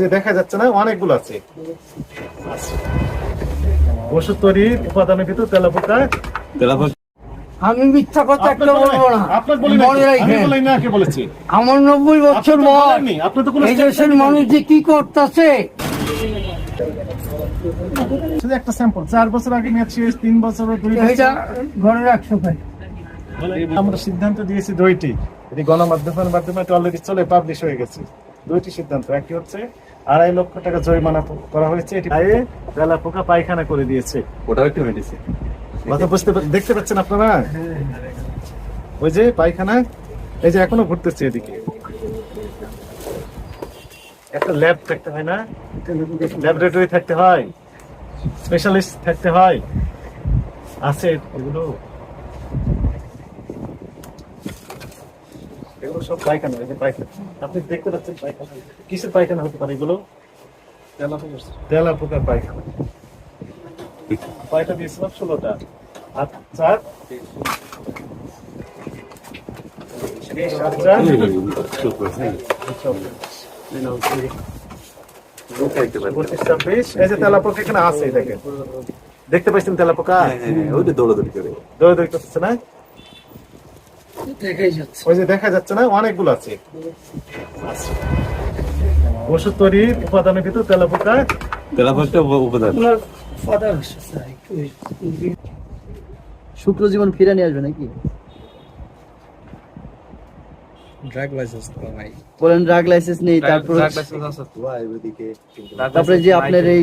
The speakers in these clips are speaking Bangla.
যে দেখা যাচ্ছে না অনেকগুলো আছে। ওষুধ তৈরির উপাদানের ভিতর তেলাপোকা আমি মিথ্যা কথা একটা বলব না। নাই। আপনার বলে নাই। মনে আমি রাখবেন বলি না কে বলেছি। আমার নব্বই বছর আপনি তো বয়স বলেননি, আপনি তো কোনো এই দেশের মানুষ যে কি করতেছে? একটা স্যাম্পল চার বছর আগে মেয়াদ শেষ তিন বছর দুই ঘরে রাখছো ভাই। আমরা সিদ্ধান্ত দিয়েছি দুইটি। এটি গণমাধ্যমের মাধ্যমে অলরেডি চলে পাবলিশ হয়ে গেছে। দুইটি সিদ্ধান্ত একটি হচ্ছে আড়াই লক্ষ টাকা জরিমানা করা হয়েছে এটি গায়ে বেলা পোকা পায়খানা করে দিয়েছে। ওটাও একটু মেডিসিন। কথা বুঝতে দেখতে পাচ্ছেন আপনারা? ওই যে পায়খানা এই যে এখনও ঘুরতেছে এদিকে। একটা ল্যাব থাকতে হয় না? ল্যাবরেটরি থাকতে হয় স্পেশালিস্ট থাকতে হয়। আছে এগুলো? এগুলো সব পায়খানা এই যে পায়খানা। আপনি দেখতে পাচ্ছেন পায়খানা। কিসের পায়খানা হতে পারে এগুলো? তেলা পোকার পায়খানা। কয়টা দিয়েছিলাম ষোলোটা। আর চার। এই যে তেলাপোকা দেখতে পাচ্ছেন তেলাপোকা? দৌড়াদৌড়ি করে। দৌড়াদৌড়ি করতেছে না? দেখাই যাচ্ছে। ওই যে দেখা যাচ্ছে না অনেকগুলো আছে। আছে। ওষুধ তৈরির উপাদানের ভিতর তেলাপোকা তেলাপোকা উপাদান। শুক্র জীবন ফিরে নিয়ে আসবে নাকি? ড্রাগ লাইসেন্স তো ভাই বলেন ড্রাগ লাইসেন্স নেই তারপর ড্রাগ লাইসেন্স আছে তো। আয়ুর্বেদিকে তারপরে যে আপনার এই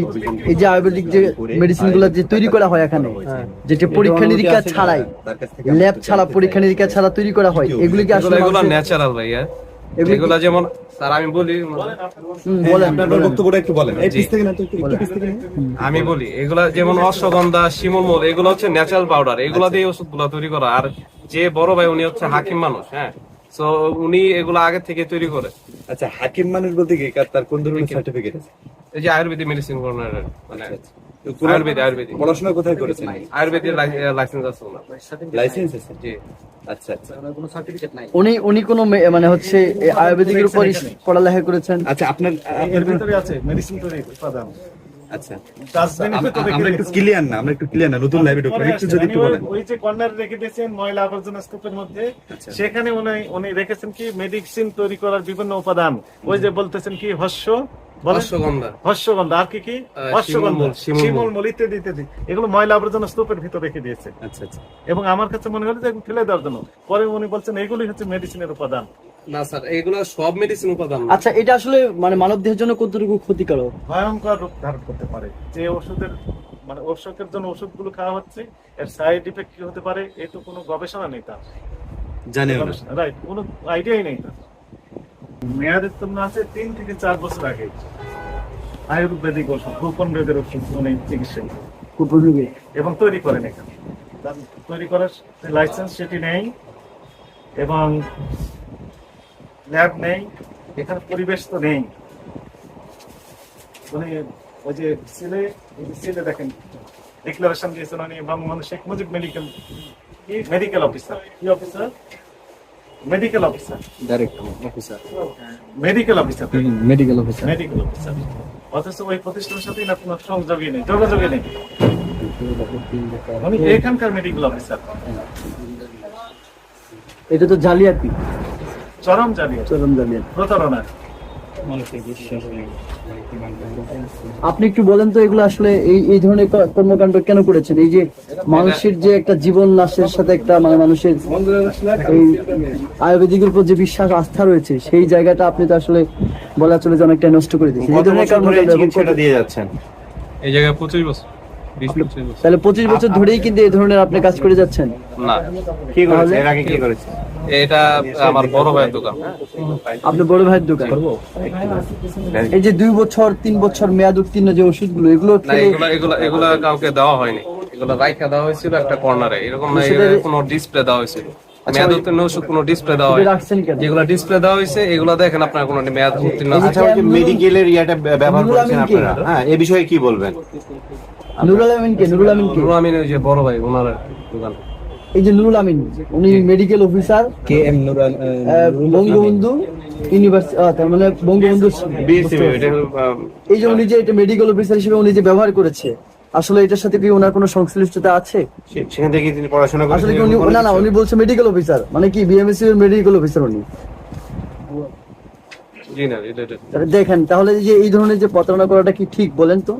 এই যে আয়ুর্বেদিক যে মেডিসিনগুলো যে তৈরি করা হয় এখানে যেটা পরীক্ষা নিরীক্ষা ছাড়াই ল্যাব ছাড়া পরীক্ষা নিরীক্ষা ছাড়া তৈরি করা হয় এগুলি কি আসলে এগুলো ন্যাচারাল ভাইয়া এগুলো যেমন স্যার আমি বলি বলেন। আপনার বক্তব্যটা একটু বলেন। এই পিস থেকে না একটু পিস থেকে আমি বলি এগুলা যেমন অশ্বগন্ধা শিমুলমূল এগুলো হচ্ছে ন্যাচারাল পাউডার এগুলা দিয়ে ওষুধগুলা তৈরি করা। আর যে বড় ভাই উনি হচ্ছে হাকিম মানুষ হ্যাঁ। তো উনি এগুলো আগে থেকে তৈরি করে। আচ্ছা হাকিম মানুষ বলতে কি? তার কোন ধরনের সার্টিফিকেট আছে? এই যে আয়ুর্বেদিক মেডিসিন কর্নার মানে তো কোন- আয়ুর্বেদিক আয়ুর্বেদিক পড়াশোনা কোথায় করেছেন? আয়ুর্বেদিক লাইসেন্স আছে ওনার। লাইসেন্স আছে? জি। আচ্ছা আচ্ছা। উনি উনি কোনো মানে হচ্ছে আয়ুর্বেদিকের উপরই পড়ালেখা করেছেন। আচ্ছা আপনার আপনার ভিতরে আছে মেডিসিন তৈরির উপাদান। আচ্ছা। আমরা ভিতরে রেখে আমরা একটু ক্লিয়ার না আমরা একটু ক্লিয়ার না নতুন লাইভে ঢুকলাম একটু যদি একটু বলেন। ওই- ওই যে কর্নার রেখে দিয়েছেন ময়লা আবর্জনা স্তূপের মধ্যে আচ্ছা। সেখানে উনি উনি রেখেছেন কি মেডিসিন তৈরি করার বিভিন্ন উপাদান। ওই যে বলতেছেন কি হস্য হস্যগন্ধা। আর কি কি। শিমুল ইত্যাদি ইত্যাদি। এগুলো ময়লা আবর্জনা স্তূপের ভিতর রেখে দিয়েছে। আচ্ছা আচ্ছা। এবং আমার কাছে মনে হলো যে এগুলো ফেলে দেওয়ার জন্য। পরে উনি বলছেন এগুলি হচ্ছে মেডিসিনের উপাদান। না স্যার এগুলো সব মেডিসিন উপাদান আচ্ছা এটা আসলে মানে মানব দেহের জন্য কতটুকু ক্ষতিকারক? ভয়ঙ্কর রূপ ধারণ করতে পারে। যে ওষুধের মানে অসুখের জন্য ওষুধগুলো খাওয়া হচ্ছে এর সাইড ইফেক্ট কি হতে পারে এই তো কোনো গবেষণা নেই তার। জানেও না। রাইট কোনো আইডিয়াই নেই তার। মেয়াদের জন্য আছে তিন থেকে চার বছর আগে আয়ুর্বেদিক ওষুধ গোপন রোগের ওষুধ মানে চিকিৎসা এবং তৈরি করেন এখানে। তার তৈরি করার লাইসেন্স সেটি নেই। এবং ল্যাব নেই এখানে পরিবেশ তো নেই। মানে ওই যে ছেলে ছেলে দেখেন ডিক্লারেশন দিয়েছেন উনি Bangabandhu Sheikh Mujib medical medical officer কি officer medical officer direct officer medical officer medical officer medical officer অথচ ওই প্রতিষ্ঠানের সাথে না কোনো সংযোগই নেই যোগাযোগই নেই। উনি এখানকার মেডিকেল অফিসার এটা তো জালিয়াতি। চরম চরম জালিয়াতি। প্রতারণা। আপনি একটু বলেন তো এগুলো আসলে এই এই ধরনের কর্মকাণ্ড কেন করেছেন? এই যে মানুষের যে একটা জীবন নাশের সাথে একটা মানে মানুষের এই আয়ুর্বেদিকের উপর যে বিশ্বাস আস্থা রয়েছে সেই জায়গাটা আপনি তো আসলে বলা চলে যে অনেকটা নষ্ট করে দিয়েছেন। এই ধরনের কর্মকাণ্ড দিয়ে যাচ্ছেন? এই জায়গায় পঁচিশ বছর। তাহলে পঁচিশ বছর ধরেই কিন্তু এই ধরনের আপনি কাজ করে যাচ্ছেন? না। কি করেছে? এর আগে কি করেছে এটা আমার বড় ভাইয়ের দোকান। আপনি বড় ভাইয়ের দোকান? এই যে দুই বছর তিন বছর মেয়াদ উত্তীর্ণ যে ওষুধগুলো এগুলো এগুলা কাউকে দেওয়া হয়নি। এগুলা রাইখা দেওয়া হয়েছিল একটা কর্নারে। এরকম না কোনো ডিসপ্লে দেওয়া হয়েছিল। মেয়াদ উত্তীর্ণ ওষুধ কোনো ডিসপ্লে দেওয়া হয় যেগুলো ডিসপ্লে দেওয়া হয়েছে এগুলো দেখেন আপনার কোনো মেয়াদ উত্তীর্ণ আছে আচ্ছা মেডিকেলের ইয়াটা ব্যবহার করেছেন আপনারা। হ্যাঁ এই বিষয়ে কি বলবেন? নুরুল আমিন কে? নুরুল আমিন কে? নুরু আমিন ওই যে বড় ভাই ওনার দোকান। এই যে নুরুল আমিন উনি medical officer K M Nural Bangabandhu university তার মানে বঙ্গবন্ধু এই যে উনি যে এটা মেডিকেল অফিসার হিসেবে উনি যে ব্যবহার করেছে আসলে এটার সাথে কি ওনার কোনো সংশ্লিষ্টতা আছে? সেখান থেকে তিনি পড়াশোনা আসলে কি উনি না না উনি বলছে মেডিকেল অফিসার মানে কি বিএমএসসি এর মেডিকেল অফিসার উনি। দেখেন তাহলে যে এই ধরনের যে প্রতারণা করাটা কি ঠিক বলেন তো?